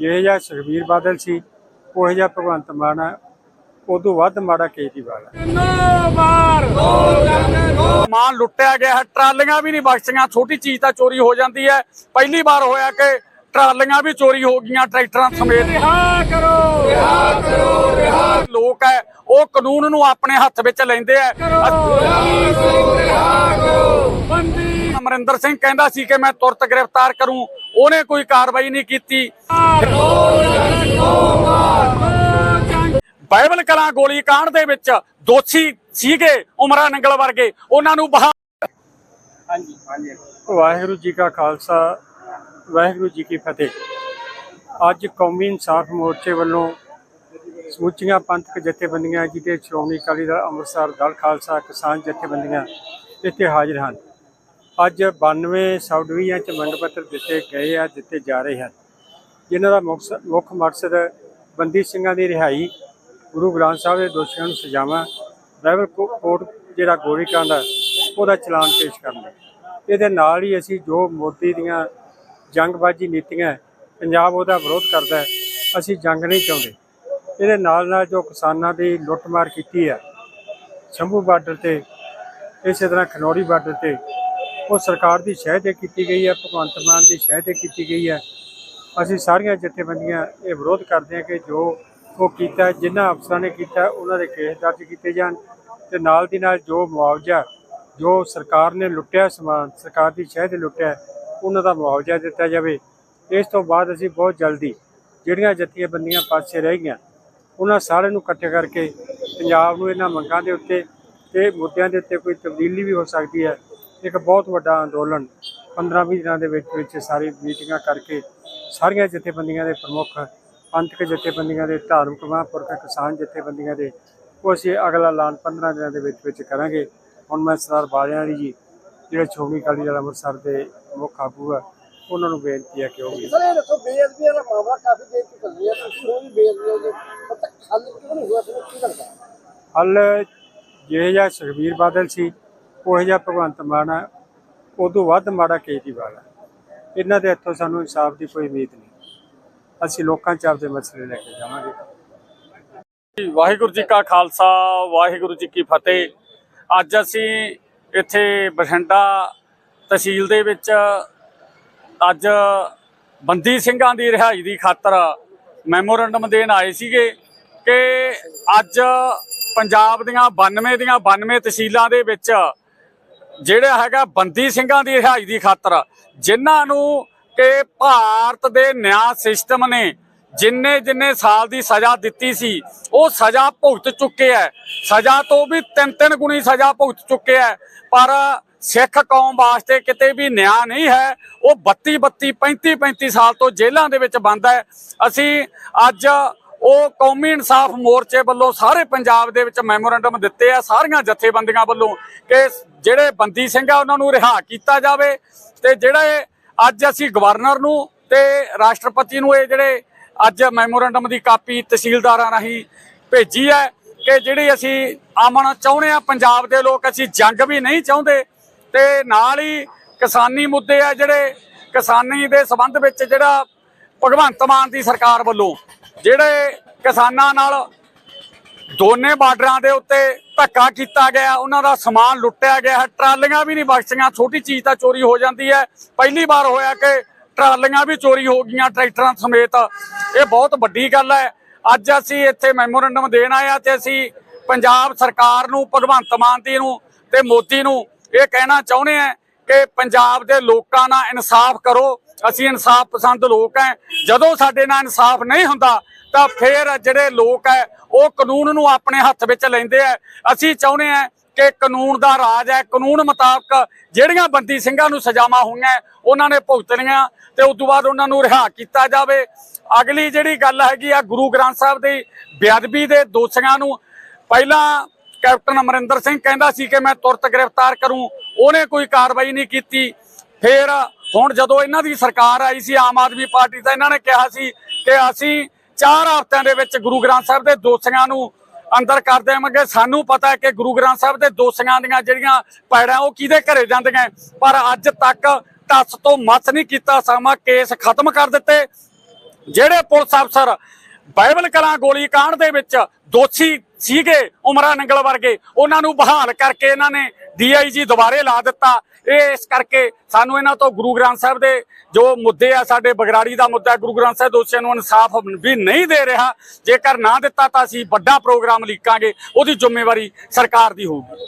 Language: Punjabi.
ਜਿਹੇ ਜਿਹਾ ਸੁਖਬੀਰ ਬਾਦਲ ਸੀ ਉਹ ਜਿਹਾ ਭਗਵੰਤ ਮਾਨ ਹੈ ਉਦੋਂ ਵੱਧ ਮਾੜਾ ਕੇਜਰੀਵਾਲ ਹੈ ਮਾਨ ਲੁੱਟਿਆ ਗਿਆ ਹੈ ਟਰਾਲੀਆਂ ਵੀ ਨਹੀਂ ਬਖਸ਼ੀਆਂ ਛੋਟੀ ਚੀਜ਼ ਤਾਂ ਚੋਰੀ ਹੋ ਜਾਂਦੀ ਹੈ। ਪਹਿਲੀ ਵਾਰ ਹੋਇਆ ਕਿ ਟਰਾਲੀਆਂ ਵੀ ਚੋਰੀ ਹੋ ਗਈਆਂ ਟਰੈਕਟਰਾਂ ਸਮੇਤ। ਰਿਹਾ ਕਰੋ। ਰਿਹਾ ਕਰੋ ਰਿਹਾ ਲੋਕ ਹੈ ਉਹ ਕਾਨੂੰਨ ਨੂੰ ਆਪਣੇ ਹੱਥ ਵਿੱਚ ਲੈਂਦੇ ਆ ਅਮਰਿੰਦਰ ਸਿੰਘ ਕਹਿੰਦਾ ਸੀ ਕਿ ਮੈਂ ਤੁਰਤ ਗ੍ਰਿਫਤਾਰ ਕਰੂੰ। ਉਹਨੇ ਕੋਈ ਕਾਰਵਾਈ ਨਹੀਂ ਕੀਤੀ। ਬਾਈਬਲ ਕਲਾਂ ਗੋਲੀ ਕਾਂਡ ਦੇ ਵਿੱਚ ਦੋਸ਼ੀ ਸੀਗੇ ਉਮਰਾ ਨੰਗਲ ਵਰਗੇ। ਉਹਨਾਂ ਨੂੰ ਬਹਾ ਹਾਂਜੀ। ਹਾਂਜੀ। ਵਾਹਿਗੁਰੂ ਜੀ ਕਾ ਖਾਲਸਾ ਵਾਹਿਗੁਰੂ ਜੀ ਕੀ ਫਤਿਹ। ਅੱਜ ਕੌਮੀ ਇਨਸਾਫ ਮੋਰਚੇ ਵੱਲੋਂ ਸਮੁੱਚੀਆਂ ਪੰਥਕ ਜਥੇਬੰਦੀਆਂ ਜਿਹਦੇ ਸ਼੍ਰੋਮਣੀ ਅਕਾਲੀ ਦਲ ਅੰਮ੍ਰਿਤਸਰ ਦਲ ਖਾਲਸਾ ਕਿਸਾਨ ਜਥੇਬੰਦੀਆਂ ਇੱਥੇ ਹਾਜ਼ਰ ਹਨ। ਅੱਜ 92 ਸਬ ਡਿਵੀਜ਼ਨਾਂ ਚ ਮੰਗ ਪੱਤਰ ਦਿੱਤੇ ਗਏ ਆ ਦਿੱਤੇ ਜਾ ਰਹੇ ਹਨ। ਜਿਨ੍ਹਾਂ ਦਾ ਮੁਕਸ- ਮੁੱਖ ਮਕਸਦ ਬੰਦੀ ਸਿੰਘਾਂ ਦੀ ਰਿਹਾਈ। ਗੁਰੂ ਗ੍ਰੰਥ ਸਾਹਿਬ ਦੇ ਦੋਸ਼ੀਆਂ ਨੂੰ ਸਜ਼ਾਵਾਂ, ਬਾਈਬਲ ਕੋਰਟ ਜਿਹੜਾ ਗੋਲੀਕਾਂਡ ਹੈ ਉਹਦਾ ਚਲਾਨ ਪੇਸ਼ ਕਰਨਾ ਇਹਦੇ ਨਾਲ ਹੀ ਅਸੀਂ ਜੋ ਮੋਦੀ ਦੀਆਂ ਜੰਗਬਾਜ਼ੀ ਨੀਤੀਆਂ, ਪੰਜਾਬ ਉਹਦਾ ਵਿਰੋਧ ਕਰਦਾ ਅਸੀਂ ਜੰਗ ਨਹੀਂ ਚਾਹੁੰਦੇ। ਇਹਦੇ ਨਾਲ ਨਾਲ ਜੋ ਕਿਸਾਨਾਂ ਦੀ ਲੁੱਟਮਾਰ ਕੀਤੀ ਹੈ ਸ਼ੰਭੂ ਬਾਰਡਰ ਤੇ, ਇਸੇ ਤਰ੍ਹਾਂ ਖਨੌਰੀ ਬਾਰਡਰ ਤੇ ਉਹ ਸਰਕਾਰ ਦੀ ਸ਼ਹਿ ਤੇ ਕੀਤੀ ਗਈ ਹੈ, ਭਗਵੰਤ ਮਾਨ ਦੀ ਸ਼ਹਿ ਤੇ ਕੀਤੀ ਗਈ ਹੈ। ਅਸੀਂ ਸਾਰੀਆਂ ਜਥੇਬੰਦੀਆਂ ਇਹ ਵਿਰੋਧ ਕਰਦੇ ਹਾਂ ਕਿ ਜੋ ਉਹ ਕੀਤਾ, ਜਿਨ੍ਹਾਂ ਅਫਸਰਾਂ ਨੇ ਕੀਤਾ, ਉਹਨਾਂ ਦੇ ਕੇਸ ਦਰਜ ਕੀਤੇ ਜਾਣ ਤੇ ਨਾਲ ਦੀ ਨਾਲ ਜੋ ਮੁਆਵਜ਼ਾ, ਜੋ ਸਰਕਾਰ ਨੇ ਲੁੱਟਿਆ ਸਮਾਨ, ਸਰਕਾਰ ਦੀ ਸ਼ਹਿ ਤੇ ਲੁੱਟਿਆ, ਉਹਨਾਂ ਦਾ ਮੁਆਵਜ਼ਾ ਦਿੱਤਾ ਜਾਵੇ। ਇਸ ਤੋਂ ਬਾਅਦ ਅਸੀਂ ਬਹੁਤ ਜਲਦੀ ਜਿਹੜੀਆਂ ਜਥੇਬੰਦੀਆਂ ਪਾਸੇ ਰਹਿ ਗਈਆਂ, ਉਹਨਾਂ ਸਾਰਿਆਂ ਨੂੰ ਇਕੱਠੇ ਕਰਕੇ ਪੰਜਾਬ ਨੂੰ ਇਹਨਾਂ ਮੰਗਾਂ ਦੇ ਉੱਤੇ ਤੇ ਮੁੱਦਿਆਂ ਦੇ ਉੱਤੇ ਕੋਈ ਤਬਦੀਲੀ ਵੀ ਹੋ ਸਕਦੀ ਹੈ। ਇੱਕ ਬਹੁਤ ਵੱਡਾ ਅੰਦੋਲਨ 15-20 ਦਿਨਾਂ ਦੇ ਵਿੱਚ ਵਿੱਚ ਸਾਰੀ ਮੀਟਿੰਗਾਂ ਕਰਕੇ ਸਾਰੀਆਂ ਜਥੇਬੰਦੀਆਂ ਦੇ ਪ੍ਰਮੁੱਖ ਪੰਥਕ ਜਥੇਬੰਦੀਆਂ ਦੇ ਧਾਰਮਿਕ ਮਹਾਂਪੁਰਖ ਕਿਸਾਨ ਜਥੇਬੰਦੀਆਂ ਦੇ ਉਹ ਅਸੀਂ ਅਗਲਾ ਐਲਾਨ 15 ਦਿਨਾਂ ਦੇ ਵਿੱਚ ਵਿੱਚ ਕਰਾਂਗੇ। ਹੁਣ ਮੈਂ ਸਰਦਾਰ ਬਾਲਿਆਂ ਵਾਲੀ ਜੀ ਜਿਹੜੇ ਸ਼੍ਰੋਮਣੀ ਅਕਾਲੀ ਦਲ ਅੰਮ੍ਰਿਤਸਰ ਦੇ ਮੁੱਖ ਆਗੂ ਆ ਉਹਨਾਂ ਨੂੰ ਬੇਨਤੀ ਹੈ ਕਿ ਉਹ ਵੀ ਸਰ ਇਹ ਦੱਸੋ ਬੇਅਦਬੀ ਵਾਲਾ ਮਾਮਲਾ ਕਾਫੀ ਦੇਰ ਤੋਂ ਚੱਲ ਰਿਹਾ ਉਹ ਵੀ ਬੇਅਦਬੀ ਪਰ ਤੱਕ ਹੱਲ ਕਿਉਂ ਨਹੀਂ ਹੋਇਆ ਤੁਹਾਨੂੰ ਕੀ ਲੱਗਦਾ ਹੱਲ ਜਿਹੇ ਜਿਹਾ ਸੁਖਬੀਰ ਬਾਦਲ ਸੀ ਉਹ ਜਿਹਾ ਭਗਵੰਤ ਮਾਨ ਹੈ ਉਦੋਂ ਵੱਧ ਮਾੜਾ ਕੇਜਰੀਵਾਲ ਹੈ ਇਹਨਾਂ ਦੇ ਹੱਥੋਂ ਸਾਨੂੰ ਇਨਸਾਫ ਦੀ ਕੋਈ ਉਮੀਦ ਨਹੀਂ। ਅਸੀਂ ਲੋਕਾਂ 'ਚ ਆਪਦੇ ਮਸਲੇ ਲੈ ਕੇ ਜਾਵਾਂਗੇ। ਵਾਹਿਗੁਰੂ ਜੀ ਕਾ ਖਾਲਸਾ, ਵਾਹਿਗੁਰੂ ਜੀ ਕੀ ਫਤਿਹ। ਅੱਜ ਅਸੀਂ ਇੱਥੇ ਬਠਿੰਡਾ ਤਹਿਸੀਲ ਦੇ ਵਿੱਚ ਅੱਜ ਬੰਦੀ ਸਿੰਘਾਂ ਦੀ ਰਿਹਾਈ ਦੀ ਖਾਤਰ ਮੈਮੋਰੰਡਮ ਦੇਣ ਆਏ ਸੀਗੇ ਕਿ ਅੱਜ ਪੰਜਾਬ ਦੀਆਂ 92 ਦੀਆਂ 92 ਤਹਿਸੀਲਾਂ ਦੇ ਵਿੱਚ ਜਿਹੜਾ ਹੈਗਾ ਬੰਦੀ ਸਿੰਘਾਂ ਦੀ ਰਿਹਾਈ ਦੀ ਖਾਤਰ, ਜਿਨ੍ਹਾਂ ਨੂੰ ਕਿ ਭਾਰਤ ਦੇ ਨਿਆਂ ਸਿਸਟਮ ਨੇ ਜਿੰਨੇ ਜਿੰਨੇ ਸਾਲ ਦੀ ਸਜ਼ਾ ਦਿੱਤੀ ਸੀ, ਉਹ ਸਜ਼ਾ ਭੁਗਤ ਚੁੱਕੇ ਹੈ ਸਜ਼ਾ ਤੋਂ ਵੀ ਤਿੰਨ ਤਿੰਨ ਗੁਣੀ ਸਜ਼ਾ ਭੁਗਤ ਚੁੱਕੇ ਹੈ ਪਰ ਸਿੱਖ ਕੌਮ ਵਾਸਤੇ ਕਿਤੇ ਵੀ ਨਿਆਂ ਨਹੀਂ ਹੈ, ਉਹ 32 32 35 35 ਸਾਲ ਤੋਂ ਜੇਲ੍ਹਾਂ ਦੇ ਵਿੱਚ ਬੰਦ ਹੈ ਅਸੀਂ ਅੱਜ ਉਹ ਕੌਮੀ ਇਨਸਾਫ ਮੋਰਚੇ ਵੱਲੋਂ ਸਾਰੇ ਪੰਜਾਬ ਦੇ ਵਿੱਚ ਮੈਮੋਰੈਂਡਮ ਦਿੱਤੇ ਆ, ਸਾਰੀਆਂ ਜਥੇਬੰਦੀਆਂ ਵੱਲੋਂ ਕਿ ਜਿਹੜੇ ਬੰਦੀ ਸਿੰਘ ਆ, ਉਹਨਾਂ ਨੂੰ ਰਿਹਾ ਕੀਤਾ ਜਾਵੇ ਤੇ ਜਿਹੜੇ ਅੱਜ ਅਸੀਂ ਗਵਰਨਰ ਨੂੰ ਤੇ ਰਾਸ਼ਟਰਪਤੀ ਨੂੰ ਇਹ ਜਿਹੜੇ ਅੱਜ ਮੈਮੋਰੈਂਡਮ ਦੀ ਕਾਪੀ ਤਹਿਸੀਲਦਾਰਾਂ ਰਾਹੀਂ ਭੇਜੀ ਹੈ ਕਿ ਜਿਹੜੀ ਅਸੀਂ ਆਮਣਾ ਚਾਹੁੰਦੇ ਆ, ਪੰਜਾਬ ਦੇ ਲੋਕ ਅਸੀਂ ਜੰਗ ਵੀ ਨਹੀਂ ਚਾਹੁੰਦੇ ਤੇ ਨਾਲ ਹੀ ਕਿਸਾਨੀ ਮੁੱਦੇ ਆ ਜਿਹੜੇ ਕਿਸਾਨੀ ਦੇ ਸੰਬੰਧ ਵਿੱਚ ਜਿਹੜਾ ਭਗਵੰਤ ਮਾਨ ਦੀ ਸਰਕਾਰ ਵੱਲੋਂ ਜਿਹੜੇ ਕਿਸਾਨਾਂ ਨਾਲ ਦੋਨੇ ਬਾਰਡਰਾਂ ਦੇ ਉੱਤੇ ਧੱਕਾ ਕੀਤਾ ਗਿਆ, ਉਹਨਾਂ ਦਾ ਸਮਾਨ ਲੁੱਟਿਆ ਗਿਆ ਹੈ। ਟਰਾਲੀਆਂ ਵੀ ਨਹੀਂ ਬਖਸ਼ੀਆਂ। ਛੋਟੀ ਚੀਜ਼ ਤਾਂ ਚੋਰੀ ਹੋ ਜਾਂਦੀ ਹੈ। ਪਹਿਲੀ ਵਾਰ ਹੋਇਆ ਕਿ ਟਰਾਲੀਆਂ ਵੀ ਚੋਰੀ ਹੋ ਗਈਆਂ ਟਰੈਕਟਰਾਂ ਸਮੇਤ। ਇਹ ਬਹੁਤ ਵੱਡੀ ਗੱਲ ਹੈ। ਅੱਜ ਅਸੀਂ ਇੱਥੇ ਮੈਮੋਰੰਡਮ ਦੇਣ ਆਏ ਆ ਤੇ ਅਸੀਂ ਪੰਜਾਬ ਸਰਕਾਰ ਨੂੰ, ਭਗਵੰਤ ਮਾਨ ਜੀ ਨੂੰ ਤੇ ਮੋਦੀ ਨੂੰ ਇਹ ਕਹਿਣਾ ਚਾਹੁੰਦੇ ਆ ਕਿ ਪੰਜਾਬ ਦੇ ਲੋਕਾਂ ਨਾਲ ਇਨਸਾਫ ਕਰੋ। ਅਸੀਂ ਇਨਸਾਫ ਪਸੰਦ ਲੋਕ ਹੈ ਜਦੋਂ ਸਾਡੇ ਨਾਲ ਇਨਸਾਫ ਨਹੀਂ ਹੁੰਦਾ, ਤਾਂ ਫਿਰ ਜਿਹੜੇ ਲੋਕ ਹੈ ਉਹ ਕਾਨੂੰਨ ਨੂੰ ਆਪਣੇ ਹੱਥ ਵਿੱਚ ਲੈਂਦੇ ਆ ਅਸੀਂ ਚਾਹੁੰਦੇ ਆ ਕਿ ਕਾਨੂੰਨ ਦਾ ਰਾਜ ਹੈ ਕਾਨੂੰਨ ਮੁਤਾਬਕ ਜਿਹੜੀਆਂ ਬੰਦੀ ਸਿੰਘਾਂ ਨੂੰ ਸਜ਼ਾਵਾਂ ਹੋਈਆਂ, ਉਹਨਾਂ ਨੇ ਭੁਗਤਣੀਆਂ ਤੇ ਉਸ ਤੋਂ ਬਾਅਦ ਉਹਨਾਂ ਨੂੰ ਰਿਹਾ ਕੀਤਾ ਜਾਵੇ। ਅਗਲੀ ਜਿਹੜੀ ਗੱਲ ਹੈਗੀ ਆ ਗੁਰੂ ਗ੍ਰੰਥ ਸਾਹਿਬ ਦੀ ਬੇਅਦਬੀ ਦੇ ਦੋਸ਼ੀਆਂ ਨੂੰ, ਪਹਿਲਾਂ ਕੈਪਟਨ ਅਮਰਿੰਦਰ ਸਿੰਘ ਕਹਿੰਦਾ ਸੀ ਕਿ ਮੈਂ ਤੁਰਤ ਗ੍ਰਿਫਤਾਰ ਕਰੂੰ, ਉਹਨੇ ਕੋਈ ਕਾਰਵਾਈ ਨਹੀਂ ਕੀਤੀ। ਫਿਰ ਹੁਣ ਜਦੋਂ ਇਹਨਾਂ ਦੀ ਸਰਕਾਰ ਆਈ ਸੀ, ਆਮ ਆਦਮੀ ਪਾਰਟੀ ਤਾਂ ਇਹਨਾਂ ਨੇ ਕਿਹਾ ਸੀ ਕਿ ਅਸੀਂ ਚਾਰ ਹਫ਼ਤਿਆਂ ਦੇ ਵਿੱਚ ਗੁਰੂ ਗ੍ਰੰਥ ਸਾਹਿਬ ਦੇ ਦੋਸ਼ੀਆਂ ਨੂੰ ਅੰਦਰ ਕਰ ਦੇਵਾਂਗੇ। ਸਾਨੂੰ ਪਤਾ ਹੈ ਕਿ ਗੁਰੂ ਗ੍ਰੰਥ ਸਾਹਿਬ ਦੇ ਦੋਸ਼ੀਆਂ ਦੀਆਂ ਜਿਹੜੀਆਂ ਪੈੜਾਂ, ਉਹ ਕਿਹਦੇ ਘਰੇ ਜਾਂਦੀਆਂ ਪਰ ਅੱਜ ਤੱਕ ਟੱਸ ਤੋਂ ਮੱਥ ਨਹੀਂ ਕੀਤਾ, ਸਮਾਂ ਕੇਸ ਖਤਮ ਕਰ ਦਿੱਤੇ। ਜਿਹੜੇ ਪੁਲਿਸ ਅਫਸਰ ਬਾਈਬਲ ਕਲਾਂ ਗੋਲੀ ਕਾਂਡ ਦੇ ਵਿੱਚ ਦੋਸ਼ੀ ਸੀਗੇ ਉਮਰਾ ਨੰਗਲ ਵਰਗੇ। ਉਹਨਾਂ ਨੂੰ ਬਹਾਲ ਕਰਕੇ ਇਹਨਾਂ ਨੇ ਡੀਆਈਜੀ ਦੁਬਾਰੇ ਲਾ ਦਿੱਤਾ। ਇਹ ਇਸ ਕਰਕੇ ਸਾਨੂੰ ਇਹਨਾਂ ਤੋਂ ਗੁਰੂ ਗ੍ਰੰਥ ਸਾਹਿਬ ਦੇ ਜੋ ਮੁੱਦੇ ਆ, ਸਾਡੇ ਬਗਰਾੜੀ ਦਾ ਮੁੱਦਾ, ਗੁਰੂ ਗ੍ਰੰਥ ਸਾਹਿਬ ਦੋਸ਼ੀਆਂ ਨੂੰ ਇਨਸਾਫ ਵੀ ਨਹੀਂ ਦੇ ਰਿਹਾ। ਜੇਕਰ ਨਾ ਦਿੱਤਾ ਤਾਂ ਅਸੀਂ ਵੱਡਾ ਪ੍ਰੋਗਰਾਮ ਲੀਕਾਂਗੇ। ਉਹਦੀ ਜ਼ਿੰਮੇਵਾਰੀ ਸਰਕਾਰ ਦੀ ਹੋਊਗੀ।